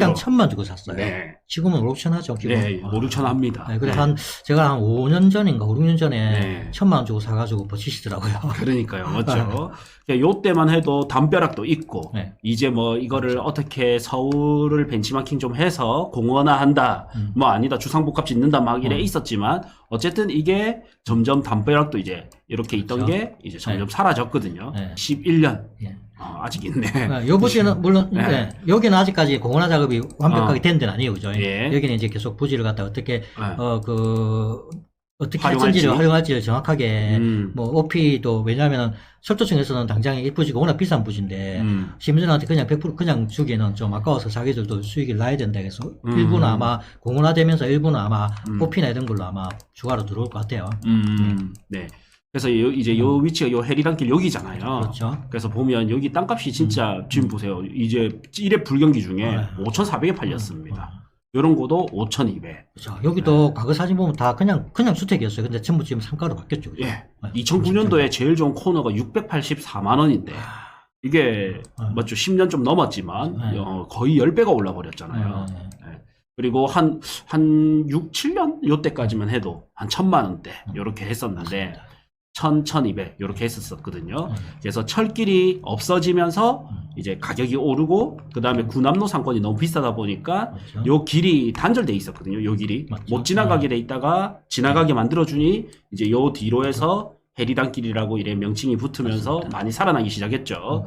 그냥 천만 주고 샀어요. 네. 지금은 5, 6천 하죠. 기본. 네, 5, 6천 합니다. 네, 그래 네. 한 제가 한 5년 전인가 5, 6년 전에 네. 천만 원 주고 사가지고 버티시더라고요. 그러니까요, 맞죠? 그러니까 요 때만 해도 담벼락도 있고, 네. 이제 뭐 이거를 어떻게 서울을 벤치마킹 좀 해서 공원화한다, 음. 뭐 아니다 주상복합 짓는다 막 이래 음. 있었지만 어쨌든 이게 점점 담벼락도 이제 이렇게 있던 그렇죠. 게 이제 점점 네. 사라졌거든요. 네. 11년 예. 어, 아직 있네. 네, 요부지는 물론 네. 네, 여기는 아직까지 공원화 작업이 완벽하게 어. 된 데는 아니에요, 그죠? 예. 여기는 이제 계속 부지를 갖다 어떻게 네. 어그 어떻게 활용할지. 할지를 활용할지를 정확하게 음, 뭐 OP도 왜냐하면 철도청에서는 당장 이 부지가 워낙 비싼 부지인데 음, 시민들한테 그냥 100% 그냥 주기는 좀 아까워서 자기들도 수익을 나야 된다 해서 음. 일부는 아마 공원화되면서 일부는 아마 음. OP나 이런 걸로 아마 추가로 들어올 것 같아요. 음, 네. 그래서 요, 이제 요 위치가 요 해리단길 여기잖아요. 음. 그렇죠. 그래서 보면 여기 땅값이 진짜 지금 보세요. 이제 1회 불경기 중에 네. 5,400에 팔렸습니다. 이런 거도 5,200. 그렇죠. 여기도 과거 사진 보면 다 그냥 그냥 주택이었어요. 근데 전부 지금 상가로 바뀌었죠. 그죠? 예. 네. 2009년도에 제일 좋은 코너가 684만 원인데 이게 네. 맞죠? 10년 좀 넘었지만 네. 어, 거의 10배가 올라 버렸잖아요. 네, 네. 그리고 한, 한 6, 7년? 요 때까지만 해도 한 천만 원대, 요렇게 했었는데, 맞습니다. 천, 천이백, 요렇게 했었거든요. 네. 그래서 철길이 없어지면서 음. 이제 가격이 오르고, 그 다음에 구남로 상권이 너무 비싸다 보니까, 그렇죠. 요 길이 단절돼 있었거든요, 요 길이. 맞죠. 못 지나가게 돼 있다가, 지나가게 만들어주니, 이제 요 뒤로 해서 해리단길이라고 이래 명칭이 붙으면서. 많이 살아나기 시작했죠.